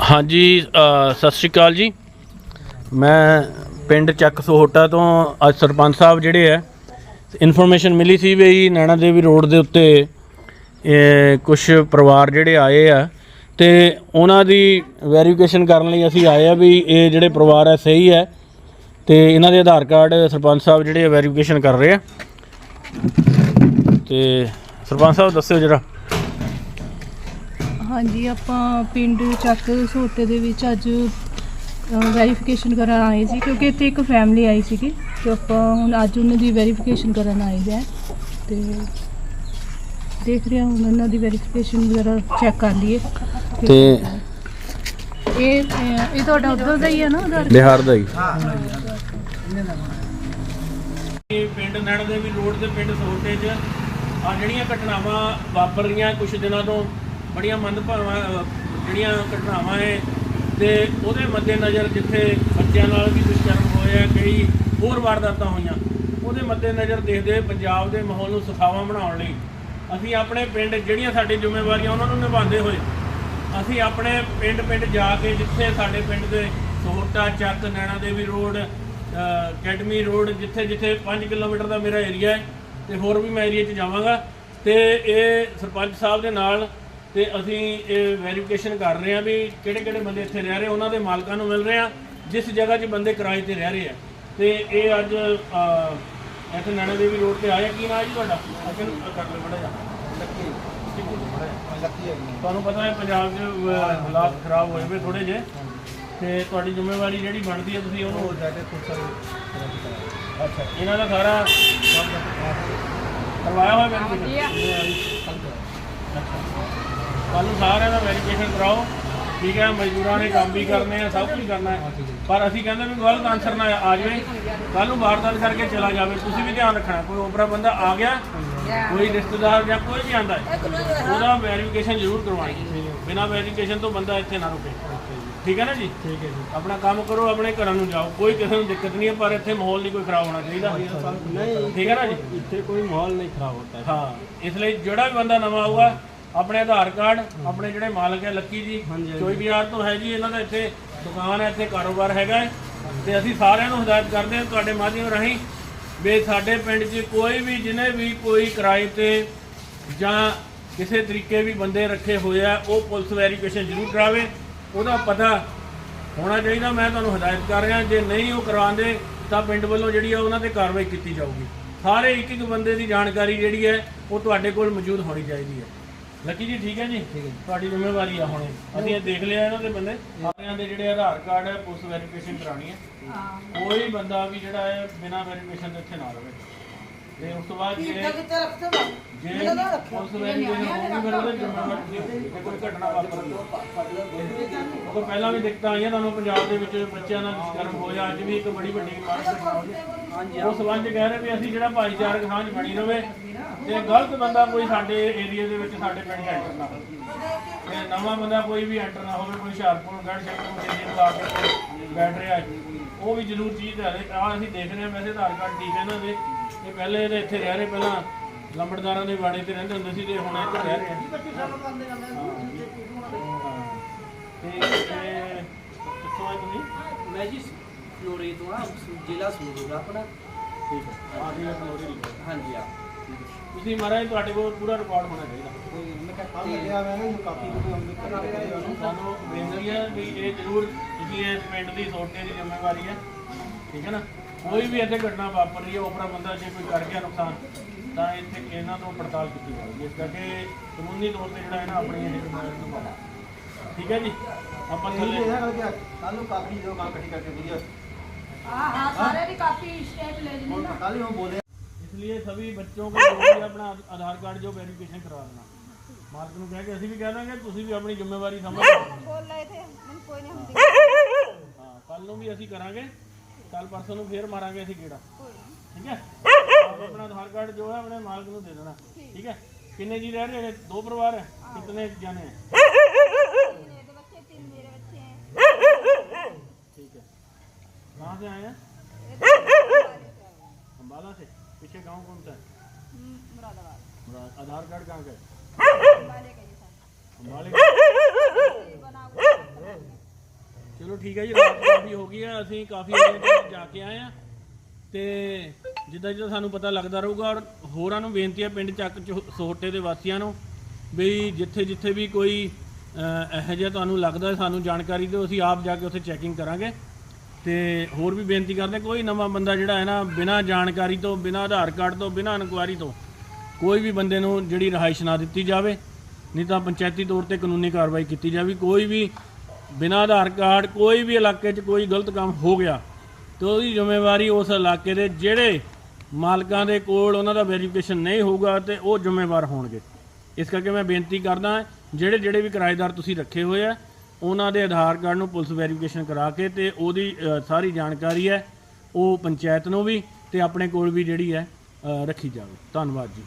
ਹਾਂਜੀ ਅ, ਸਤਿ ਸ਼੍ਰੀ ਅਕਾਲ ਜੀ। ਮੈਂ ਪਿੰਡ ਚੱਕ ਸੋਹਟਾ ਤੋਂ ਅੱਜ ਸਰਪੰਚ ਸਾਹਿਬ ਜਿਹੜੇ ਹੈ ਇਨਫੋਰਮੇਸ਼ਨ ਮਿਲੀ ਸੀ ਵੀ ਨੈਣਾ ਦੇਵੀ ਰੋਡ ਦੇ ਉੱਤੇ ਕੁਝ ਪਰਿਵਾਰ ਜਿਹੜੇ ਆਏ ਆ ਤੇ ਉਹਨਾਂ ਦੀ ਵੈਰੀਫਿਕੇਸ਼ਨ ਕਰਨ ਲਈ ਅਸੀਂ ਆਏ ਆ ਵੀ ਇਹ ਜਿਹੜੇ ਪਰਿਵਾਰ ਹੈ ਸਹੀ ਹੈ ਤੇ ਇਹਨਾਂ ਦੇ ਆਧਾਰ ਕਾਰਡ ਸਰਪੰਚ ਸਾਹਿਬ ਜਿਹੜੇ ਵੈਰੀਫਿਕੇਸ਼ਨ ਕਰ ਰਹੇ ਆ। ਤੇ ਸਰਪੰਚ ਸਾਹਿਬ ਦੱਸਿਓ ਜਰਾ। ਹਾਂਜੀ ਆਪਾਂ ਪਿੰਡ ਚੱਕ ਸੋਟੇ ਦੇ ਵਿੱਚ ਅੱਜ ਵੈਰੀਫਿਕੇਸ਼ਨ ਕਰਨ ਆਏ ਸੀ ਕਿਉਂਕਿ ਇੱਥੇ ਇੱਕ ਫੈਮਿਲੀ ਆਈ ਸੀਗੀ ਤੇ ਆਪਾਂ ਹੁਣ ਅੱਜ ਉਹਨਾਂ ਦੀ ਵੈਰੀਫਿਕੇਸ਼ਨ ਕਰਨ ਆਏ ਹੈ ਤੇ ਦੇਖ ਰਹੇ ਹਾਂ ਹੁਣ ਉਹਨਾਂ ਦੀ ਵੈਰੀਫਿਕੇਸ਼ਨ ਵਗੈਰਾ ਚੈੱਕ ਕਰ ਲਈਏ। ਤੇ ਇਹ ਇਹ ਤੁਹਾਡਾ ਉੱਧਰ ਦਾ ਹੀ ਹੈ ਨਾ ਆਧਾਰ ਬਿਹਾਰ ਦਾ ਹੀ। ਪਿੰਡ ਨੈਣ ਦੇ ਵੀ ਰੋਡ ਤੇ ਪਿੰਡ ਸੋਟੇ 'ਚ ਆ ਜਿਹੜੀਆਂ ਘਟਨਾਵਾਂ ਵਾਪਰ ਰਹੀਆਂ ਕੁਝ ਦਿਨਾਂ ਤੋਂ ਬੜੀਆਂ ਮੰਦਭਾਵਾਂ, ਜਿਹੜੀਆਂ ਘਟਨਾਵਾਂ ਹੈ ਤੇ ਉਹਦੇ ਮੱਦੇ ਨਜ਼ਰ ਜਿੱਥੇ ਬੱਚਿਆਂ ਨਾਲ ਵੀ ਦੁਸ਼ਕਰਮ ਹੋਇਆ, ਕਈ ਹੋਰ ਵਾਰਦਾਤਾਂ ਹੋਈਆਂ, ਉਹਦੇ ਮੱਦੇ ਨਜ਼ਰ ਦੇਖਦੇ ਪੰਜਾਬ ਦੇ ਮਾਹੌਲ ਨੂੰ ਸੁਖਾਵਾਂ ਬਣਾਉਣ ਲਈ ਅਸੀਂ ਆਪਣੇ ਪਿੰਡ ਜਿਹੜੀਆਂ ਸਾਡੀ ਜ਼ਿੰਮੇਵਾਰੀਆਂ ਉਹਨਾਂ ਨੂੰ ਨਿਭਾਉਂਦੇ ਹੋਏ, ਅਸੀਂ ਆਪਣੇ ਪਿੰਡ ਪਿੰਡ ਜਾ ਕੇ ਜਿੱਥੇ ਸਾਡੇ ਪਿੰਡ ਦੇ Sohta Chak, Naina Devi road academy road, ਜਿੱਥੇ ਜਿੱਥੇ 5 ਕਿਲੋਮੀਟਰ ਦਾ ਮੇਰਾ ਏਰੀਆ ਹੈ ਤੇ ਹੋਰ ਵੀ ਮੈਂ ਏਰੀਆ 'ਚ ਜਾਵਾਂਗਾ ਤੇ ਇਹ ਸਰਪੰਚ ਸਾਹਿਬ ਦੇ ਨਾਲ ਤੇ ਅਸੀਂ ਇਹ ਵੈਰੀਫਿਕੇਸ਼ਨ ਕਰ ਰਹੇ ਹਾਂ ਵੀ ਕਿਹੜੇ ਕਿਹੜੇ ਬੰਦੇ ਇੱਥੇ ਰਹਿ ਰਹੇ ਉਹਨਾਂ ਦੇ ਮਾਲਕਾਂ ਨੂੰ ਮਿਲ ਰਹੇ ਆ ਜਿਸ ਜਗ੍ਹਾ 'ਚ ਬੰਦੇ ਕਿਰਾਏ ਤੇ ਰਹਿ ਰਹੇ ਆ। ਤੇ ਇਹ ਅੱਜ ਅ, ਇੱਥੇ ਨੈਣਾ ਦੇਵੀ ਰੋਡ ਤੇ ਆਇਆ ਕੀ ਨਾਮ ਜੀ ਤੁਹਾਡਾ? ਅਜਨ ਕਰ ਲੈ ਬੜਾ ਜਾ। ਤੁਹਾਨੂੰ ਪਤਾ ਹੈ ਪੰਜਾਬ 'ਚ ਹਾਲਾਤ ਖਰਾਬ ਹੋਏ ਪਏ ਥੋੜੇ ਜਿਹੇ। ਤੇ ਤੁਹਾਡੀ ਜ਼ਿੰਮੇਵਾਰੀ ਜਿਹੜੀ ਬਣਦੀ ਹੈ ਤੁਸੀਂ ਉਹਨੂੰ ਅੱਛਾ ਇਹਨਾਂ ਦਾ ਸਾਰਾ ਕਰਵਾਇਆ ਹੋਇਆ ਵੈਰੀਫਿਕੇਸ਼ਨ ਕੱਲ ਨੂੰ ਸਾਰਿਆਂ ਦਾ ਵੈਰੀਫਿਕੇਸ਼ਨ ਕਰਾਓ। ਠੀਕ ਹੈ ਮਜ਼ਦੂਰਾਂ ਨੇ ਕੰਮ ਵੀ ਕਰਨੇ ਆ ਸਭ ਕੁਝ ਕਰਨਾ ਹੈ। ਪਰ ਅਸੀਂ ਕਹਿੰਦੇ ਵੀ ਗਲਤ ਆਨਸਰ ਨਾ ਆ ਜਾਵੇ। ਕੱਲ ਨੂੰ ਵਾਰਦਾਤ ਕਰਕੇ ਚਲਾ ਜਾਵੇ। ਤੁਸੀਂ ਵੀ ਧਿਆਨ ਰੱਖਣਾ ਕੋਈ ਓਪਰਾ ਬੰਦਾ ਆ ਗਿਆ ਕੋਈ ਰਿਸ਼ਤੇਦਾਰ ਜਾਂ ਕੋਈ ਵੀ ਆਂਦਾ ਹੈ ਉਹਦਾ ਵੈਰੀਫਿਕੇਸ਼ਨ ਜ਼ਰੂਰ ਕਰਵਾਣੀ ਬਿਨਾਂ ਵੈਰੀਫਿਕੇਸ਼ਨ ਤੋਂ ਬੰਦਾ ਇੱਥੇ ਨਾ ਰੁਕੇ। ਠੀਕ ਹੈ ਨਾ ਜੀ? ਠੀਕ ਹੈ ਜੀ। ਆਪਣਾ ਕੰਮ ਕਰੋ ਆਪਣੇ ਘਰਾਂ ਨੂੰ ਜਾਓ। ਕੋਈ ਕਿਸੇ ਨੂੰ ਦਿੱਕਤ ਨਹੀਂ ਹੈ ਪਰ ਇੱਥੇ ਮਾਹੌਲ ਨਹੀਂ ਕੋਈ ਖਰਾਬ ਹੋਣਾ ਚਾਹੀਦਾ। ਨਹੀਂ ਠੀਕ ਹੈ ਨਾ ਜੀ? ਇੱਥੇ ਕੋਈ ਮਾਹੌਲ ਨਹੀਂ ਖਰਾਬ ਹੁੰਦਾ। ਹਾਂ ਇਸ ਲਈ ਜਿਹੜਾ ਵੀ ਬੰਦਾ ਨਵਾਂ ਆਊਗਾ ਆਪਣੇ ਆਧਾਰ ਕਾਰਡ ਆਪਣੇ ਜਿਹੜੇ ਮਾਲਕ ਹੈ ਲੱਕੀ ਜੀ ਚੋਈ ਬਾਜ਼ਾਰ ਤੋਂ ਹੈ ਜੀ ਇਹਨਾਂ ਦਾ ਇੱਥੇ ਦੁਕਾਨ ਹੈ ਇੱਥੇ ਕਾਰੋਬਾਰ ਹੈਗਾ ਹੈ। ਤੇ ਅਸੀਂ ਸਾਰਿਆਂ ਨੂੰ ਹਦਾਇਤ ਕਰਦੇ ਹਾਂ ਤੁਹਾਡੇ ਮਾਧਿਅਮ ਰਾਹੀਂ ਵੀ ਸਾਡੇ ਪਿੰਡ 'ਚ ਕੋਈ ਵੀ ਜਿਹਨੇ ਵੀ ਕੋਈ ਕਿਰਾਏ ਤੇ ਜਾਂ ਕਿਸੇ ਤਰੀਕੇ ਵੀ ਬੰਦੇ ਰੱਖੇ ਹੋਏ ਆ ਉਹ ਪੁਲਿਸ ਵੈਰੀਫਿਕੇਸ਼ਨ ਜ਼ਰੂਰ ਕਰਾਵੇ। ਉਹਦਾ ਪਤਾ ਹੋਣਾ ਚਾਹੀਦਾ ਮੈਂ ਤੁਹਾਨੂੰ ਹਦਾਇਤ ਕਰ ਰਿਹਾ ਜੇ ਨਹੀਂ ਉਹ ਕਰਵਾਉਂਦੇ ਤਾਂ ਪਿੰਡ ਵੱਲੋਂ ਜਿਹੜੀ ਆ ਉਹਨਾਂ ਤੇ ਕਾਰਵਾਈ ਕੀਤੀ ਜਾਊਗੀ। ਸਾਰੇ ਇੱਕ ਇੱਕ ਬੰਦੇ ਦੀ ਜਾਣਕਾਰੀ ਜਿਹੜੀ ਹੈ ਉਹ ਤੁਹਾਡੇ ਕੋਲ ਮੌਜੂਦ ਹੋਣੀ ਚਾਹੀਦੀ ਹੈ। ਲੱਕੀ ਜੀ ਠੀਕ ਹੈ ਜੀ? ਤੁਹਾਡੀ ਜ਼ਿੰਮੇਵਾਰੀ ਆ ਹੁਣ। ਅਸੀਂ ਇਹ ਦੇਖ ਲਿਆ ਇਹਨਾਂ ਦੇ ਬੰਦੇ। ਸਾਰਿਆਂ ਦੇ ਜਿਹੜੇ ਆਧਾਰ ਕਾਰਡ ਹੈ ਪੁਲਿਸ ਵੈਰੀਫਿਕੇਸ਼ਨ ਕਰਾਣੀ ਹੈ। ਕੋਈ ਬੰਦਾ ਵੀ ਜਿਹੜਾ ਹੈ ਬਿਨਾਂ ਵੈਰੀਫਿਕੇਸ਼ਨ ਦੇ ਇੱਥੇ ਨਾ ਰਹੇ ਤੇ ਉਸ ਤੋਂ ਬਾਅਦ ਜੇ ਜੇ ਪੁਲਿਸ ਵੈਰੀਫਿਕੇਸ਼ਨ ਹੋਊਗੀ ਫਿਰ ਉਹਦੇ ਜ਼ਿੰਮੇਵਾਰ ਜੇ ਕੋਈ ਘਟਨਾ ਵਾਪਰਦੀ ਉਹ ਪਹਿਲਾਂ ਵੀ ਦਿੱਕਤਾਂ ਆਈਆਂ ਤੁਹਾਨੂੰ ਪੰਜਾਬ ਦੇ ਵਿੱਚ ਬੱਚਿਆਂ ਨਾਲ ਦੁਸ਼ਕਰਮ ਹੋਇਆ। ਅੱਜ ਵੀ ਇੱਕ ਬੜੀ ਵੱਡੀ ਮਾਰਕ ਘਟਨਾ। ਹੋਈ ਹਾਂਜੀ ਉਸ ਸੰਬੰਧ 'ਚ ਕਹਿ ਰਹੇ ਵੀ ਅਸੀਂ ਜਿਹੜਾ ਭਾਈਚਾਰਕ ਸਾਂਝ ਬਣੀ ਰਵੇ ਤੇ ਗਲਤ ਬੰਦਾ ਕੋਈ ਸਾਡੇ ਏਰੀਆ ਦੇ ਵਿੱਚ ਸਾਡੇ ਪਿੰਡ ਐਂਟਰ ਨਾ ਹੋਵੇ। ਤੇ ਨਵਾਂ ਬੰਦਾ ਕੋਈ ਵੀ ਐਂਟਰ ਨਾ ਹੋਵੇ ਕੋਈ ਹੁਸ਼ਿਆਰਪੁਰ ਗੜ ਸ਼ਕਰ ਕੋਈ ਜੇ ਲਾ ਕੇ ਬੈਠ ਰਿਹਾ ਹੈ। ਉਹ ਵੀ ਜ਼ਰੂਰ ਚੀਜ਼ ਹੈ। ਆ ਅਸੀਂ ਦੇਖ ਰਹੇ ਹਾਂ ਵੈਸੇ ਆਧਾਰ ਕਾਰਡ ਠੀਕ ਹੈ ਇਹਨਾਂ ਦੇ। ਇਹ ਪਹਿਲੇ ਇਹਦੇ ਇੱਥੇ ਰਹਿ ਰਹੇ ਪਹਿਲਾਂ ਲੰਬੜਦਾਰਾਂ ਦੇ ਬਾੜੇ ਤੇ ਰਹਿੰਦੇ ਹੁੰਦੇ ਸੀ ਤੇ ਹੁਣ ਇੱਥੇ ਰਹਿ ਰਹੇ ਆ। ਹਾਂ। ਤੇ ਇਹ ਕਿੱਥੋਂ ਆਏ ਤੁਸੀਂ? ਮੈਂ ਜੀ ਫਲੋਰੇ ਤੋਂ ਆ ਜ਼ਿਲ੍ਹਾ ਸੰਗਰੂਰ ਆ ਆਪਣਾ। ਠੀਕ ਹੈ। ਆ ਜੀ ਫਲੋਰੀ ਲਿਖੋ ਹਾਂਜੀ ਆ ਤੁਸੀਂ ਮਹਾਰਾਜ ਤੁਹਾਡੇ ਕੋਲ ਪੂਰਾ ਰਿਕਾਰਡ ਹੋਣਾ ਚਾਹੀਦਾ। ਸਾਨੂੰ ਬੇਨਤੀ ਹੈ ਵੀ ਇਹ ਜ਼ਰੂਰ ਤੁਸੀਂ ਇਸ ਪਿੰਡ ਦੀ ਸੋਟੇ ਦੀ ਜ਼ਿੰਮੇਵਾਰੀ ਹੈ। ਠੀਕ ਹੈ ਨਾ? ਕੋਈ ਵੀ ਇੱਥੇ ਘਟਨਾ ਵਾਪਰ ਰਹੀ ਹੈ ਉਪਰਾ ਬੰਦਾ ਜੇ ਕੋਈ ਕਰ ਗਿਆ ਨੁਕਸਾਨ ਤਾਂ ਇੱਥੇ ਇਹਨਾਂ ਤੋਂ ਪੜਤਾਲ ਕੀਤੀ ਜਾਊਗੀ ਇਸ ਕਰਕੇ ਕਾਨੂੰਨੀ ਤੌਰ ਤੇ ਜਿਹੜਾ ਹੈ ਨਾ ਆਪਣੀ ਇਹ ਜ਼ਿੰਮੇਵਾਰੀ ਨੂੰ ਪਾਉਣਾ ਠੀਕ ਹੈ ਜੀ ਆਪਾਂ ਇਹ ਥੱਲੇ ਇਹ ਕਰਕੇ ਕੱਲ ਨੂੰ ਕਾਪੀ ਜੋ ਕੰਮ ਇਕੱਠੀ ਕਰਕੇ ਵਧੀਆ हाँ हाँ सारे की काफी स्टेप ले लेनी ਹੁਣ ना ਕੱਲ ही वो बोले इसलिए सभी बच्चों को जरूर अपना आधार कार्ड जो वेरिफिकेशन करवा देना मार्क ਨੂੰ ਕਹਿ ਕੇ ਅਸੀਂ ਵੀ ਕਹਿ ਦਾਂਗੇ ਤੁਸੀਂ ਵੀ ਆਪਣੀ ਜ਼ਿੰਮੇਵਾਰੀ ਸਮਝ ਲਓ बोल रहे थे मैंने कोई नहीं हम ਹਾਂ ਕੱਲ ਨੂੰ ਵੀ ਅਸੀਂ ਕਰਾਂਗੇ ਕੱਲ ਪਰਸੋਂ ਨੂੰ ਫੇਰ ਮਾਰਾਂਗੇ ਅਸੀਂ ਕੀੜਾ ਠੀਕ ਹੈ ਆਪ ਆਪਣਾ ਆਧਾਰ ਕਾਰਡ ਜੋ ਹੈ ਆਪਣੇ ਮਾਲਕ ਨੂੰ ਦੇ ਦੇਣਾ ਠੀਕ ਹੈ ਕਿੰਨੇ ਜੀ ਰਹਿ ਰਹੇ ਨੇ ਦੋ ਪਰਿਵਾਰ ਹੈ ਕਿਤਨੇ ਜਾਣੇ ਹੈ दो बच्चे तीन मेरे बच्चे हैं ठीक है कहाँ से आए हैं अम्बाला से पीछे गांव कौन सा है हम्म, मुरादाबाद मुराद- आधार कार्ड कहाँ का है वाले का ये था अम्बाले का बना हुआ ਚਲੋ ਠੀਕ ਹੈ ਜੀ ਰਾਤ ਕਾਫੀ ਹੋ ਗਈ ਹੈ ਅਸੀਂ ਕਾਫੀ ਏਰੀਆ ਤੇ ਜਾ ਕੇ ਆਏ ਆ। ਤੇ ਜਿੱਦਾਂ ਜਿੱਦਾਂ ਸਾਨੂੰ ਪਤਾ ਲੱਗਦਾ ਰਹੂਗਾ ਔਰ ਹੋਰਾਂ ਨੂੰ ਬੇਨਤੀ ਹੈ ਪਿੰਡ ਚੱਕ ਚ- ਸੋਹਟੇ ਦੇ ਵਾਸੀਆਂ ਨੂੰ ਵੀ ਜਿੱਥੇ ਜਿੱਥੇ ਵੀ ਕੋਈ ਅਹ, ਇਹੋ ਜਿਹਾ ਤੁਹਾਨੂੰ ਲੱਗਦਾ ਹੈ, ਸਾਨੂੰ ਜਾਣਕਾਰੀ ਦਿਓ ਅਸੀਂ ਆਪ ਜਾ ਕੇ ਉੱਥੇ ਚੈਕਿੰਗ ਕਰਾਂਗੇ। ਤੇ ਹੋਰ ਵੀ ਬੇਨਤੀ ਕਰਦੇ ਕੋਈ ਨਵਾਂ ਬੰਦਾ ਜਿਹੜਾ ਹੈ ਨਾ ਬਿਨਾਂ ਜਾਣਕਾਰੀ ਤੋਂ ਬਿਨਾਂ ਆਧਾਰ ਕਾਰਡ ਤੋਂ ਬਿਨਾਂ ਇਨਕੁਆਇਰੀ ਤੋਂ ਕੋਈ ਵੀ ਬੰਦੇ ਨੂੰ ਜਿਹੜੀ ਰਿਹਾਇਸ਼ ਨਾ ਦਿੱਤੀ ਜਾਵੇ ਨਹੀਂ ਤਾਂ ਪੰਚਾਇਤੀ ਤੌਰ ਤੇ ਕਾਨੂੰਨੀ ਕਾਰਵਾਈ ਕੀਤੀ ਜਾਵੇ ਕੋਈ ਵੀ ਬਿਨਾਂ ਆਧਾਰ ਕਾਰਡ ਕੋਈ ਵੀ ਇਲਾਕੇ 'ਚ ਕੋਈ ਗਲਤ ਕੰਮ ਹੋ ਗਿਆ, ਤੇ ਉਹਦੀ ਜ਼ਿੰਮੇਵਾਰੀ ਉਸ ਇਲਾਕੇ ਦੇ ਜਿਹੜੇ ਮਾਲਕਾਂ ਦੇ ਕੋਲ ਉਹਨਾਂ ਦਾ ਵੈਰੀਫਿਕੇਸ਼ਨ ਨਹੀਂ ਹੋਊਗਾ ਤੇ ਉਹ ਜ਼ਿੰਮੇਵਾਰ ਹੋਣਗੇ। ਇਸ ਕਰਕੇ ਮੈਂ ਬੇਨਤੀ ਕਰਦਾ ਜਿਹੜੇ ਜਿਹੜੇ ਵੀ ਕਿਰਾਏਦਾਰ ਤੁਸੀਂ ਰੱਖੇ ਹੋਏ ਆ, ਉਹਨਾਂ ਦੇ ਆਧਾਰ ਕਾਰਡ ਨੂੰ ਪੁਲਿਸ ਵੈਰੀਫਿਕੇਸ਼ਨ ਕਰਾ ਕੇ ਤੇ ਉਹਦੀ ਸਾਰੀ ਜਾਣਕਾਰੀ ਹੈ, ਉਹ ਪੰਚਾਇਤ ਨੂੰ ਵੀ ਤੇ ਆਪਣੇ ਕੋਲ ਵੀ ਜਿਹੜੀ ਹੈ ਰੱਖੀ ਜਾਵੇ। ਧੰਨਵਾਦ ਜੀ।